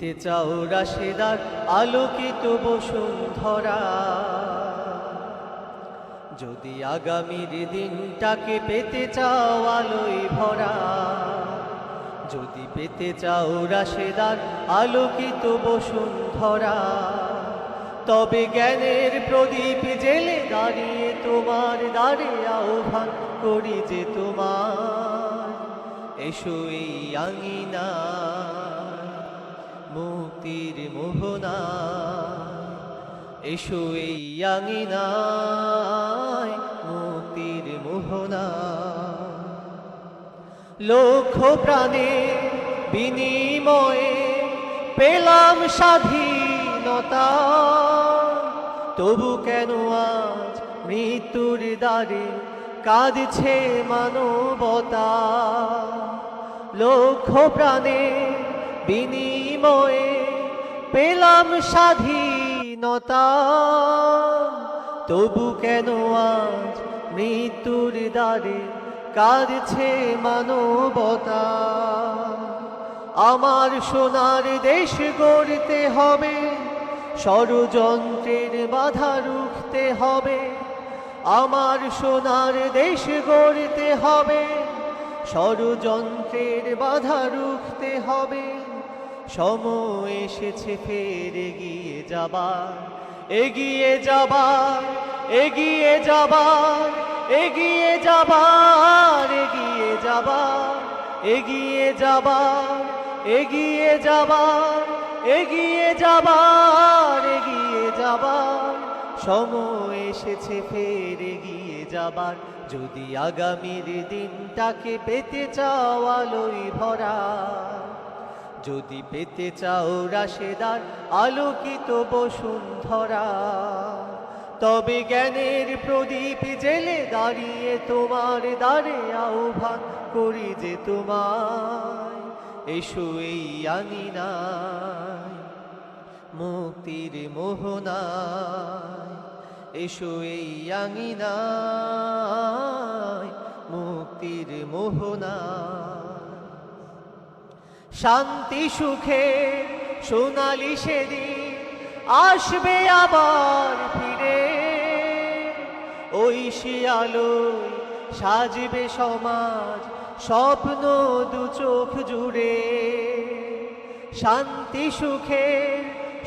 পেতে চাও রাশেদার আলোকিত বসুন্ধরা। যদি আগামীর দিনটাকে পেতে চাও আলোয় ভরা, যদি পেতে চাও রাশেদার আলোকিত বসুন্ধরা, তবে জ্ঞানের প্রদীপ জেলে দাঁড়িয়ে তোমার দাঁড়ে আহ্বান করি যে তোমার, এসো এই আঙিনা। মুক্তির মোহনা। এসো এই আঙিনায় মুক্তির মোহনা। লক্ষ প্রাণে বিনিময়ে পেলাম স্বাধীনতা। তবু কেন আজ মৃত্যুর দ্বারে কাঁদছে মানবতা? লক্ষ প্রাণে বিনিময়ে পেলাম স্বাধীনতা। তবু কেন আজ মৃত্যুর দ্বারে কাঁদছে মানবতা? আমার সোনার দেশ গড়তে হবে, ষড়যন্ত্রের বাধা রুখতে হবে। আমার সোনার দেশ গড়তে হবে ষড়যন্ত্রের বাধা রুখতে হবে। সময় এসেছে, ফের এগিয়ে যাবার এগিয়ে যাবার এগিয়ে যাবার এগিয়ে যাবার এগিয়ে যাবার এগিয়ে যাবার এগিয়ে যাবার এগিয়ে যাবার এগিয়ে যাবার সময় এসেছে, ফের এগিয়ে যাবার। যদি আগামীর দিনটাকে পেতে চাও আলোয় ভরা, যদি পেতে চাও রাশেদার, আলোকিত বসুন্ধরা, তবে জ্ঞানের প্রদীপ জেলে দাঁড়িয়ে তোমার দ্বারে আহ্বান করি যে তোমায়, এসো এই না মুক্তির মোহনায় এসো এই আঙিনায় মুক্তির মোহনা শান্তি, সুখে, সোনালি সেদিন আসবে আবার ফিরে। ওই শিয়ালোয় সাজবে সমাজ স্বপ্ন দু চোখ জুড়ে। শান্তি, সুখে,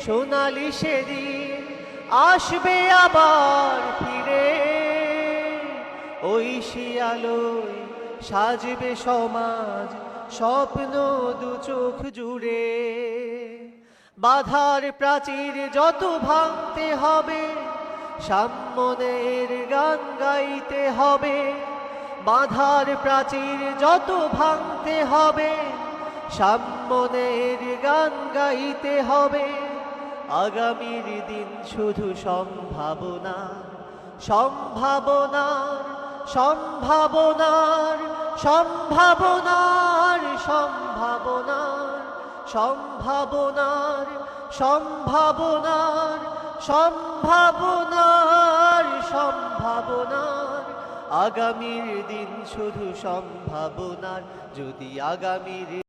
সোনালি সেদিন আসবে আবার ফিরে। ওই শিয়ালোয় সাজবে সমাজ, স্বপ্ন দু চোখ জুড়ে। বাধার প্রাচীর যত ভাঙতে হবে সাম্যনের গান গাইতে হবে। বাধার প্রাচীর যত ভাঙতে হবে সাম্যনের গান গাইতে হবে। আগামীর দিন শুধু সম্ভাবনা সম্ভাবনার সম্ভাবনার সম্ভাবনার সম্ভাবনার সম্ভাবনার সম্ভাবনার সম্ভাবনার সম্ভাবনার। আগামীর দিন শুধু সম্ভাবনার, যদি আগামীর